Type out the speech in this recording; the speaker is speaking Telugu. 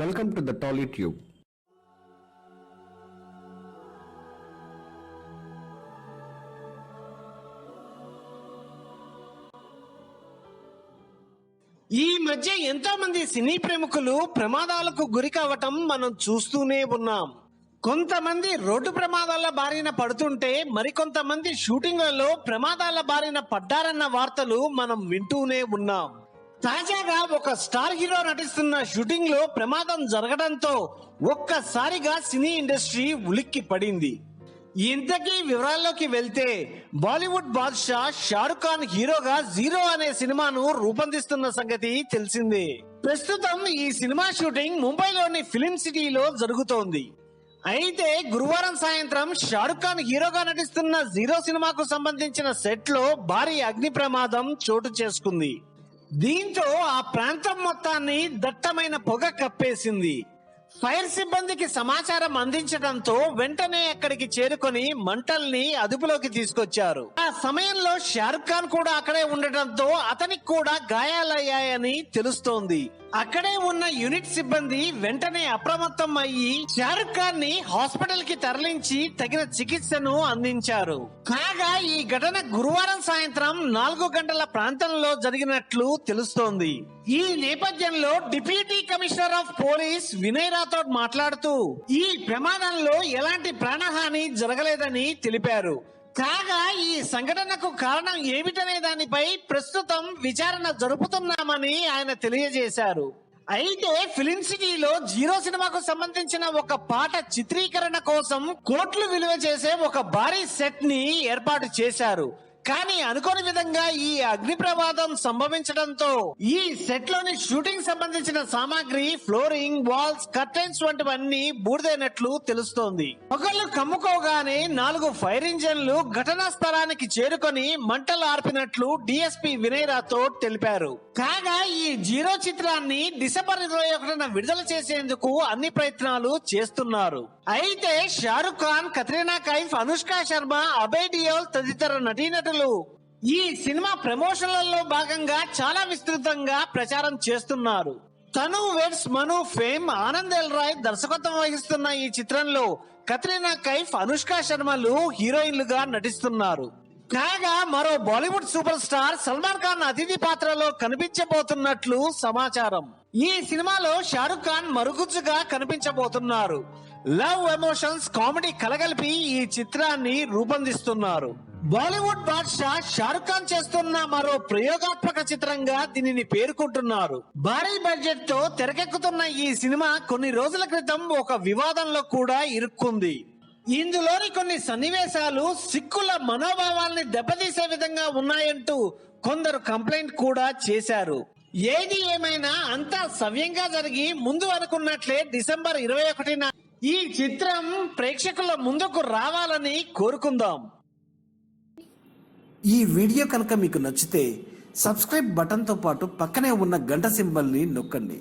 Welcome to the Tolly Tube ఈ మధ్య ఎంతో మంది సినీ ప్రముఖులు ప్రమాదాలకు గురి కావటం మనం చూస్తూనే ఉన్నాం. కొంతమంది రోడ్డు ప్రమాదాల బారిన పడుతుంటే మరికొంతమంది షూటింగ్లలో ప్రమాదాల బారిన పడ్డారన్న వార్తలు మనం వింటూనే ఉన్నాం. తాజాగా ఒక స్టార్ హీరో నటిస్తున్న షూటింగ్లో ప్రమాదం జరగడంతో ఒక్కసారిగా సినీ ఇండస్ట్రీ ఉలిక్కి పడింది. ఇంతకీ వివరాల్లోకి వెళ్తే బాలీవుడ్ బాద్షా షారుఖ్ ఖాన్ హీరోగా జీరో అనే సినిమాను రూపొందిస్తున్న సంగతి తెలిసిందే. ప్రస్తుతం ఈ సినిమా షూటింగ్ ముంబైలోని ఫిలిం సిటీలో జరుగుతోంది. అయితే గురువారం సాయంత్రం షారుఖ్ ఖాన్ హీరోగా నటిస్తున్న జీరో సినిమాకు సంబంధించిన సెట్లో భారీ అగ్ని ప్రమాదం చోటు చేసుకుంది. దీంతో ఆ ప్రాంతం మొత్తాన్ని దట్టమైన పొగ కప్పేసింది. ఫైర్ సిబ్బందికి సమాచారం అందించడంతో వెంటనే అక్కడికి చేరుకొని మంటల్ని అదుపులోకి తీసుకొచ్చారు. ఆ సమయంలో షారుఖ్ ఖాన్ కూడా అక్కడే ఉండటంతో అతనికి కూడా గాయాలయ్యాయని తెలుస్తోంది. అక్కడే ఉన్న యూనిట్ సిబ్బంది వెంటనే అప్రమత్తం అయ్యి షారుఖ్ ఖాన్ని హాస్పిటల్కి తరలించి తగిన చికిత్సను అందించారు. కాగా ఈ ఘటన గురువారం సాయంత్రం నాలుగు గంటల ప్రాంతంలో జరిగినట్లు తెలుస్తోంది. ఈ నేపథ్యంలో deputy commissioner of police Vinay Rathod మాట్లాడుతూ ఈ ప్రమాదంలో ఎలాంటి ప్రాణహాని జరగలేదని తెలిపారు. కాగా ఈ సంఘటనకు కారణం ఏమిటనే దానిపై ప్రస్తుతం విచారణ జరుపుతున్నామని ఆయన తెలియజేశారు. అయితే ఫిలిం సిటీలో జీరో సినిమాకు సంబంధించిన ఒక పాట చిత్రీకరణ కోసం కోట్లు విలువ చేసే ఒక భారీ సెట్ని ఏర్పాటు చేశారు. కానీ అనుకోని విధంగా ఈ అగ్ని ప్రమాదం సంభవించడంతో ఈ సెట్లోని షూటింగ్ సంబంధించిన సామాగ్రి ఫ్లోరింగ్ వాల్స్ కర్టెన్స్ వంటివన్నీ బూడిదైనట్లు తెలుస్తోంది. ఒకళ్ళు కమ్ముకోగానే నాలుగు ఫైర్ ఇంజన్లు ఘటనా స్థలానికి చేరుకొని మంటలు ఆర్పినట్లు డిఎస్పీ వినయ్ రాథోడ్ తెలిపారు. కాగా ఈ జీరో చిత్రాన్ని డిసెంబర్ ఇరవై ఒకటిన విడుదల చేసేందుకు అన్ని ప్రయత్నాలు చేస్తున్నారు. అయితే షారుఖ్ ఖాన్ కత్రీనా కైఫ్ అనుష్క శర్మ అభయ్ డియోల్ తదితర నటీనటులు ఈ సినిమా ప్రమోషన్లలో భాగంగా చాలా విస్తృతంగా ప్రచారం చేస్తున్నారు. Tanu weds Manu fame Anand L Rai దర్శకత్వం వహిస్తున్న ఈ చిత్రంలో కత్రీనా కైఫ్ అనుష్క శర్మలు హీరోయిన్లుగా నటిస్తున్నారు. కాగా మరో బాలీవుడ్ సూపర్ స్టార్ సల్మాన్ ఖాన్ అతిథి పాత్రలో కనిపించబోతున్నట్లు సమాచారం. ఈ సినిమాలో షారుఖ్ ఖాన్ మరుగుజ్జుగా కనిపించబోతున్నారు. లవ్ ఎమోషన్స్ కామెడీ కలగలిపి ఈ చిత్రాన్ని రూపొందిస్తున్నారు. బాలీవుడ్ బాద్షా షారుఖ్ ఖాన్ చేస్తున్న మరో ప్రయోగాత్మక చిత్రంగా దీనిని పేర్కొంటున్నారు. భారీ బడ్జెట్తో తెరకెక్కుతున్న ఈ సినిమా కొన్ని రోజుల క్రితం ఒక వివాదంలో కూడా ఇరుక్కుంది. ఇందులోని కొన్ని సన్నివేశాలు సిక్కుల మనోభావాల్ని దెబ్బతీసే విధంగా ఉన్నాయంటూ కొందరు కంప్లైంట్ కూడా చేశారు. ఏది ఏమైనా అంతా సవ్యంగా జరిగి ముందు అనుకున్నట్లే డిసెంబర్ ఇరవై ఒకటిన ఈ చిత్రం ప్రేక్షకుల ముందుకు రావాలని కోరుకుందాం. ఈ వీడియో కనుక మీకు నచ్చితే సబ్స్క్రైబ్ బటన్తో పాటు పక్కనే ఉన్న గంట సింబల్ని నొక్కండి.